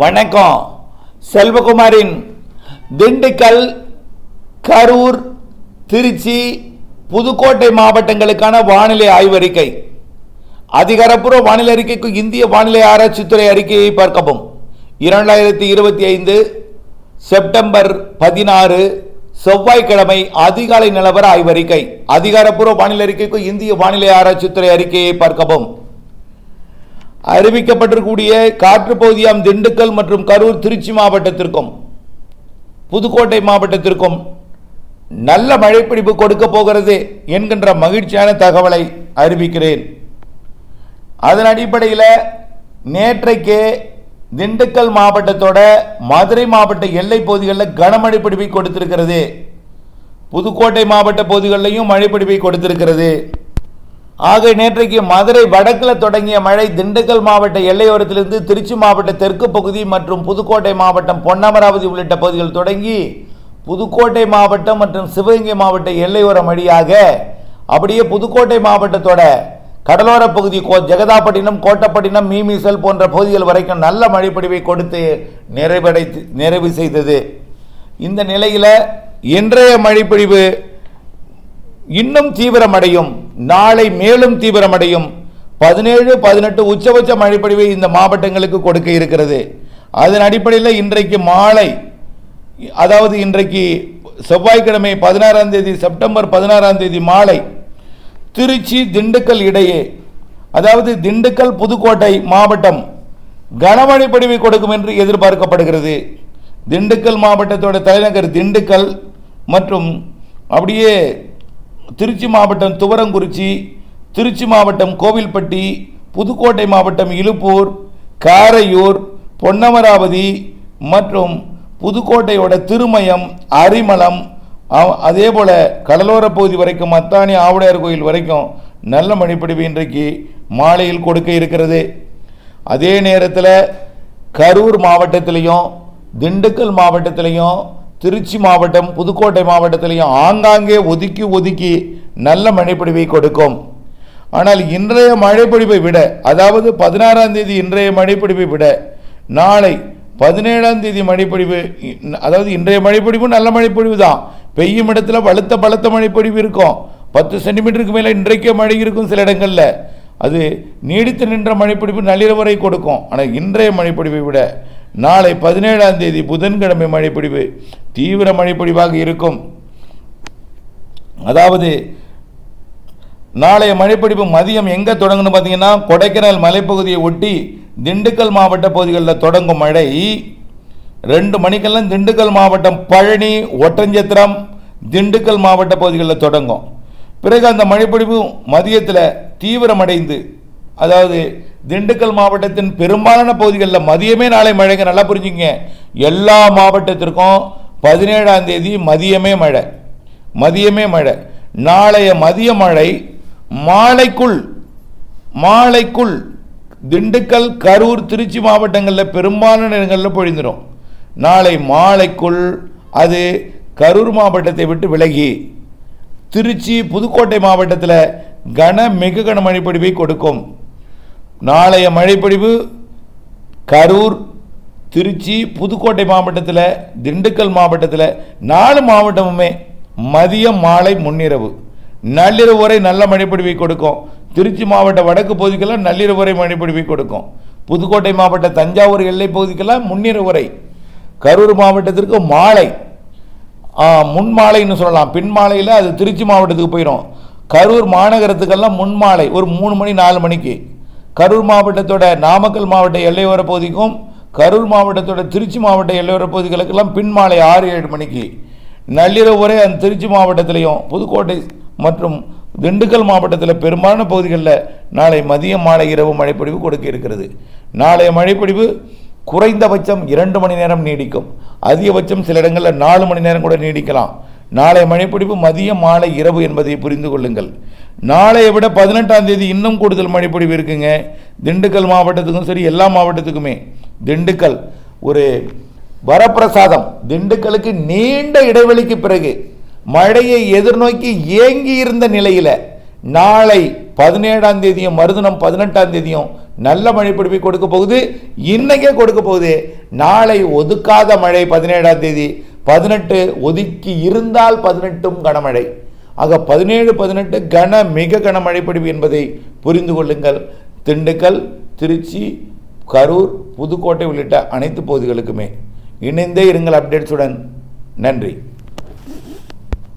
வணக்கம். செல்வகுமாரின் திண்டுக்கல் கரூர் திருச்சி புதுக்கோட்டை மாவட்டங்களுக்கான வானிலை ஆய்வறிக்கை. அதிகாரப்பூர்வ வானிலை அறிக்கைக்கு இந்திய வானிலை ஆராய்ச்சித்துறை அறிக்கையை பார்க்கவும். இரண்டாயிரத்தி இருபத்தி ஐந்து செப்டம்பர் பதினாறு செவ்வாய்க்கிழமை அதிகாலை நிலவர ஆய்வறிக்கை. அதிகாரப்பூர்வ வானிலை அறிக்கைக்கு இந்திய வானிலை ஆராய்ச்சித்துறை அறிக்கையை பார்க்கவும். அறிவிக்கப்பட்டிருக்கக்கூடிய காற்று பகுதியாம் திண்டுக்கல் மற்றும் கரூர் திருச்சி மாவட்டத்திற்கும் புதுக்கோட்டை மாவட்டத்திற்கும் நல்ல மழைப்பிடிப்பு கொடுக்க போகிறது என்கின்ற மகிழ்ச்சியான தகவலை அறிவிக்கிறேன். அதன் அடிப்படையில் நேற்றைக்கு திண்டுக்கல் மாவட்டத்தோட மதுரை மாவட்ட எல்லை பகுதிகளில் கனமழை பிடிப்பை கொடுத்திருக்கிறது. புதுக்கோட்டை மாவட்ட பகுதிகளிலையும் மழை பிடிப்பை கொடுத்திருக்கிறது. ஆக நேற்றைக்கு மதுரை வடக்கில் தொடங்கிய மழை திண்டுக்கல் மாவட்ட எல்லையோரத்திலிருந்து திருச்சி மாவட்ட தெற்கு பகுதி மற்றும் புதுக்கோட்டை மாவட்டம் பொன்னமராவதி உள்ளிட்ட பகுதிகள் தொடங்கி புதுக்கோட்டை மாவட்டம் மற்றும் சிவகங்கை மாவட்ட எல்லையோரம் வழியாக அப்படியே புதுக்கோட்டை மாவட்டத்தோட கடலோர பகுதி கோ ஜெகதாப்பட்டினம் கோட்டப்பட்டினம் மீமிசல் போன்ற பகுதிகள் வரைக்கும் நல்ல மழைப்பொழிவை கொடுத்து நிறைவடைத்து நிறைவு செய்தது. இந்த நிலையில் இன்றைய மழைப்பொழிவு இன்னும் தீவிரமடையும். நாளை மேலும் தீவிரமடையும். பதினேழு பதினெட்டு உச்சபட்ச மழைப்பொழிவை இந்த மாவட்டங்களுக்கு கொடுக்க இருக்கிறது. அதன் அடிப்படையில் இன்றைக்கு மாலை அதாவது இன்றைக்கு செவ்வாய்க்கிழமை பதினாறாம் தேதி செப்டம்பர் பதினாறாம் தேதி மாலை திருச்சி திண்டுக்கல் இடையே அதாவது திண்டுக்கல் புதுக்கோட்டை மாவட்டம் கனமழை பொழிவை கொடுக்கும் என்று எதிர்பார்க்கப்படுகிறது. திண்டுக்கல் மாவட்டத்தோட தலைநகர் திண்டுக்கல் மற்றும் அப்படியே திருச்சி மாவட்டம் துவரங்குறிச்சி திருச்சி மாவட்டம் கோவில்பட்டி புதுக்கோட்டை மாவட்டம் இழுப்பூர் காரையூர் பொன்னமராவதி மற்றும் புதுக்கோட்டையோட திருமயம் அரிமளம் அதே போல் கடலோர பகுதி வரைக்கும் மத்தானி ஆவுடையார் கோயில் வரைக்கும் நல்ல மழைப்பொழிவு இன்றைக்கு மாலையில் கொடுக்க இருக்கிறது. அதே நேரத்தில் கரூர் மாவட்டத்திலையும் திண்டுக்கல் மாவட்டத்திலையும் திருச்சி மாவட்டம் புதுக்கோட்டை மாவட்டத்திலையும் ஆங்காங்கே ஒதுக்கி ஒதுக்கி நல்ல மழைப்பொழிவை கொடுக்கும். ஆனால் இன்றைய மழைப்பொழிவை விட அதாவது பதினாறாம் தேதி இன்றைய மழைப்பொழிவை விட நாளை பதினேழாம் தேதி மழைப்பொழிவு இ- அதாவது இன்றைய மழைப்பொழிவு நல்ல மழைப்பொழிவு தான். பெய்யும் இடத்துல வலுத்த பலத்த மழைப்பொழிவு இருக்கும். பத்து சென்டிமீட்டருக்கு மேலே இன்றைக்கே மழை இருக்கும் சில இடங்களில். அது நீடித்து நின்ற மழைப்பொழிவு நள்ளிரவு வரை கொடுக்கும். ஆனால் இன்றைய மழைப்பொழிவை விட நாளை பதினேழாம் தேதி புதன்கிழமை மழைப்பொழிவு தீவிர மழைப்பொழிவாக இருக்கும். அதாவது நாளைய மழைப்பிடிப்பு மதியம் எங்கே தொடங்கணும் பார்த்தீங்கன்னா கொடைக்கானல் மலைப்பகுதியை ஒட்டி திண்டுக்கல் மாவட்ட பகுதிகளில் தொடங்கும் மழை. ரெண்டு மணிக்கெல்லாம் திண்டுக்கல் மாவட்டம் பழனி ஒட்டஞ்சத்திரம் திண்டுக்கல் மாவட்ட பகுதிகளில் தொடங்கும். பிறகு அந்த மழைப்பிடிப்பு மதியத்தில் தீவிரமடைந்து அதாவது திண்டுக்கல் மாவட்டத்தின் பெரும்பாலான பகுதிகளில் மதியமே நாளை மழைங்க நல்லா புரிஞ்சுங்க. எல்லா மாவட்டத்திற்கும் பதினேழாம் தேதி மதியமே மழை. மதியமே மழை. நாளைய மதிய மழை மாலைக்குள் மாலைக்குள் திண்டுக்கல் கரூர் திருச்சி மாவட்டங்களில் பெரும்பாலான இடங்களில் பொழிந்துடும் நாளை மாலைக்குள் அது கரூர் மாவட்டத்தை விட்டு விலகி திருச்சி புதுக்கோட்டை மாவட்டத்தில் கன மிக கன மழைப்பொழிவை கொடுக்கும். நாளைய மழைப்பொழிவு கரூர் திருச்சி புதுக்கோட்டை மாவட்டத்தில் திண்டுக்கல் மாவட்டத்தில் நாலு மாவட்டமுமே மதியம் மாலை முன்னிரவு. நள்ளிரவு வரை நல்ல மழைப்பொழிவை கொடுக்கும். திருச்சி மாவட்ட வடக்கு பகுதிக்கெல்லாம் நள்ளிரவு வரை மழைப்பொழிவை கொடுக்கும். புதுக்கோட்டை மாவட்ட தஞ்சாவூர் எல்லை பகுதிக்கெல்லாம் முன்னிரவு வரை. கரூர் மாவட்டத்திற்கு மாலை. முன் மாலைன்னு சொல்லலாம். பின் மாலையில் அது திருச்சி மாவட்டத்துக்கு போயிடும் கரூர் மாநகரத்துக்கெல்லாம் முன் மாலை ஒரு மூணு மணி நாலு மணிக்கு. கரூர் மாவட்டத்தோட நாமக்கல் மாவட்ட எல்லையோர பகுதிக்கும் கரூர் மாவட்டத்தோட திருச்சி மாவட்ட எல்லையோர பகுதிகளுக்கெல்லாம் பின் மாலை ஆறு ஏழு மணிக்கு. நள்ளிரவு வரை அந்த திருச்சி மாவட்டத்திலையும் புதுக்கோட்டை மற்றும் திண்டுக்கல் மாவட்டத்தில் பெரும்பாலான பகுதிகளில் நாளை மதியம் மாலை இரவு மழைப்பொழிவு கொடுக்க இருக்கிறது. நாளைய மழைப்பொழிவு குறைந்தபட்சம் இரண்டு மணி நேரம் நீடிக்கும். அதிகபட்சம் சில இடங்களில் நாலு மணி நேரம் கூட நீடிக்கலாம். நாளை மழைப்பிடிப்பு மதியம் மாலை இரவு என்பதை புரிந்து கொள்ளுங்கள். நாளையை விட பதினெட்டாம் தேதி இன்னும் கூடுதல் மழைப்பொழிவு இருக்குங்க. திண்டுக்கல் மாவட்டத்துக்கும் சரி எல்லா மாவட்டத்துக்குமே. திண்டுக்கல் ஒரு வரப்பிரசாதம். திண்டுக்கலுக்கு நீண்ட இடைவெளிக்கு பிறகு மழையை எதிர்நோக்கி ஏங்கி இருந்த நிலையில் நாளை பதினேழாம் தேதியும் மறுதினம் பதினெட்டாம் தேதியும் நல்ல மழை பிடிப்பை கொடுக்க போகுது. இன்னைக்கே கொடுக்க போகுது. நாளை ஒதுக்காத மழை பதினேழாம் தேதி. பதினெட்டு ஒதுக்கி இருந்தால் பதினெட்டும் கனமழை. ஆக பதினேழு பதினெட்டு கன மிக கன பொழிவு என்பதை புரிந்து கொள்ளுங்கள். திண்டுக்கல் திருச்சி கரூர் புதுக்கோட்டை உள்ளிட்ட அனைத்து பகுதிகளுக்குமே இணைந்தே இருங்கள் அப்டேட்ஸுடன். நன்றி.